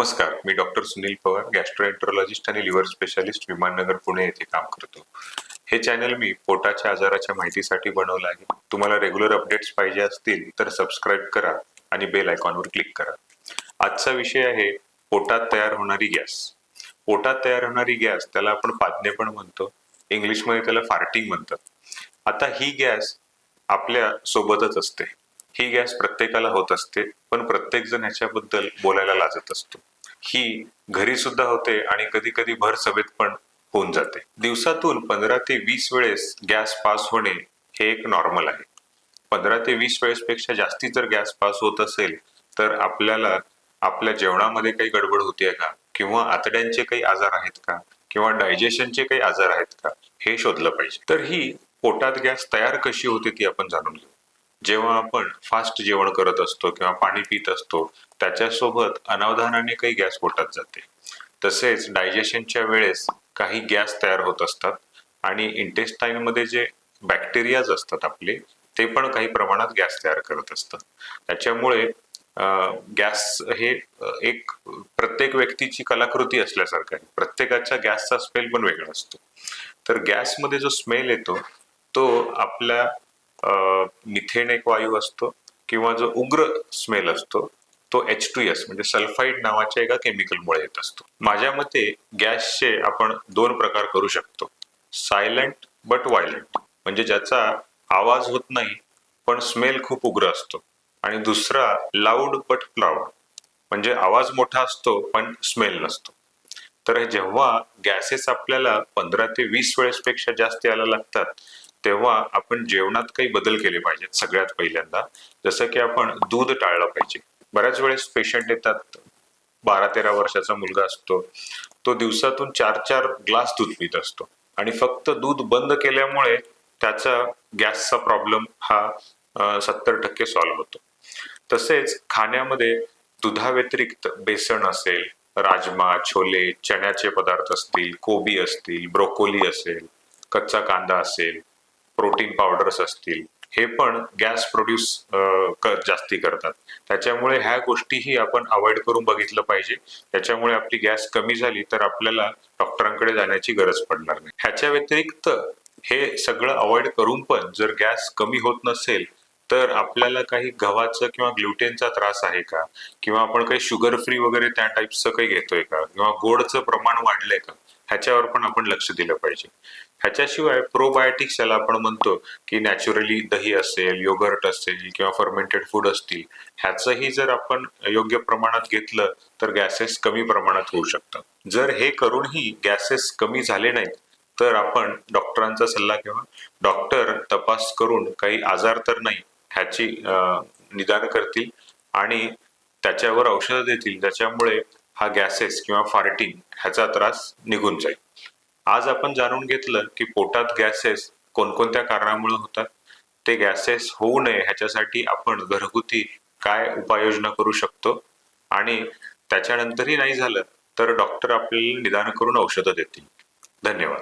नमस्कार. मी doctor Sunil Pawar gastroenterologist आणि लिव्हर स्पेशालिस्ट विमाननगर पुणे येथे काम करतो. हे चॅनल मी पोटाच्या आजाराच्या माहितीसाठी बनवलं आहे. तुम्हाला रेग्युलर अपडेट्स पाहिजे असतील तर सबस्क्राईब करा आणि बेल आयकॉनवर क्लिक करा. आजचा विषय आहे पोटात तयार होणारी गॅस. पोटात तयार होणारी गॅस त्याला आपण पादणे पण म्हणतो. इंग्लिशमध्ये त्याला फार्टिंग म्हणतात. आता ही गॅस आपल्या सोबतच असते. ही गॅस प्रत्येकाला होत असते पण प्रत्येक जण ह्याच्याबद्दल बोलायला लाजत असतो. ही घरी सुद्धा होते आणि कधी कधी भर सभेत पण होऊन जाते. दिवसातून पंधरा ते वीस वेळेस गॅस पास होणे हे एक नॉर्मल आहे. पंधरा ते वीस वेळेसपेक्षा जास्ती जर गॅस पास होत असेल तर आपल्याला आपल्या जेवणामध्ये काही गडबड होतीये का? किंवा आतड्यांचे काही आजार आहेत का? किंवा डायजेशनचे काही आजार आहेत का? हे शोधलं पाहिजे. तर ही पोटात गॅस तयार कशी होते ती आपण जाणून घेऊ. जेव्हा आपण फास्ट जेवण करत असतो किंवा पाणी पित असतो त्याच्यासोबत अनावधानाने काही गॅस पोटात जाते. तसेच डायजेशनच्या वेळेस काही गॅस तयार होत असतात आणि इंटेस्टाईनमध्ये जे बॅक्टेरियाज असतात आपले ते पण काही प्रमाणात गॅस तयार करत असतात. त्याच्यामुळे गॅस हे एक प्रत्येक व्यक्तीची कलाकृती असल्यासारखं आहे. प्रत्येकाच्या गॅसचा स्मेल पण वेगळा असतो. तर गॅसमध्ये जो स्मेल येतो तो आपल्या मिथेन एक वायू असतो किंवा जो उग्र स्मेल असतो तो एच टू एस म्हणजे सल्फाईड नावाच्या एका केमिकलमुळे येत असतो. माझ्या मते गॅसचे आपण दोन प्रकार करू शकतो. सायलेंट बट व्हायलंट म्हणजे ज्याचा आवाज होत नाही पण स्मेल खूप उग्र असतो. आणि दुसरा लाऊड बट प्लाऊड म्हणजे आवाज मोठा असतो पण स्मेल नसतो. तर जेव्हा गॅसेस आपल्याला पंधरा ते वीस वेळेसपेक्षा जास्त यायला लागतात तेव्हा आपण जेवणात काही बदल केले पाहिजेत सगळ्यात पहिल्यांदा. जसं की आपण दूध टाळलं पाहिजे. बऱ्याच वेळेस पेशंट येतात. बारा तेरा वर्षाचा मुलगा असतो. तो दिवसातून चार चार ग्लास दूध पित असतो. आणि फक्त दूध बंद केल्यामुळे त्याचा गॅसचा प्रॉब्लेम हा सत्तर टक्के सॉल्व्ह होतो. तसेच खाण्यामध्ये दुधाव्यतिरिक्त बेसन असेल राजमा छोले चण्याचे पदार्थ असतील कोबी असतील ब्रोकोली असेल कच्चा कांदा असेल प्रोटीन पावडर्स असतील हे पण गॅस प्रोड्यूस जास्ती करतात. त्याच्यामुळे ह्या गोष्टीही आपण अवॉइड करून बघितलं पाहिजे. त्याच्यामुळे आपली गॅस कमी झाली तर आपल्याला डॉक्टरांकडे जाण्याची गरज पडणार नाही. ह्याच्या व्यतिरिक्त हे सगळं अवॉइड करून पण जर गॅस कमी होत नसेल तर आपल्याला काही गव्हाचं किंवा ग्लुटेनचा त्रास आहे का? किंवा आपण काही शुगर फ्री वगैरे त्या टाईपचं काही घेतोय का? किंवा गोडचं प्रमाण वाढलंय का? ह्याच्यावर पण आपण लक्ष दिलं पाहिजे. ह्याच्याशिवाय प्रोबायोटिक्स याला आपण म्हणतो की नॅचरली दही असेल योगर्ट असेल किंवा फर्मेंटेड फूड असतील ह्याचंही जर आपण योग्य प्रमाणात घेतलं तर गॅसेस कमी प्रमाणात होऊ शकतात. जर हे करूनही गॅसेस कमी झाले नाहीत तर आपण डॉक्टरांचा सल्ला घ्यावा. डॉक्टर तपास करून काही आजार तर नाही ह्याची निदान करतील आणि त्याच्यावर औषधं देतील. ज्याच्यामुळे हा गॅसेस किंवा फार्टिंग ह्याचा त्रास निघून जाईल. आज आपण जाणून घेतलं की पोटात गॅसेस कोणकोणत्या कारणामुळे होतात. ते गॅसेस होऊ नये ह्याच्यासाठी आपण घरगुती काय उपाययोजना करू शकतो आणि त्याच्यानंतरही नाही झालं तर डॉक्टर आपल्याला निदान करून औषधं देतील. धन्यवाद.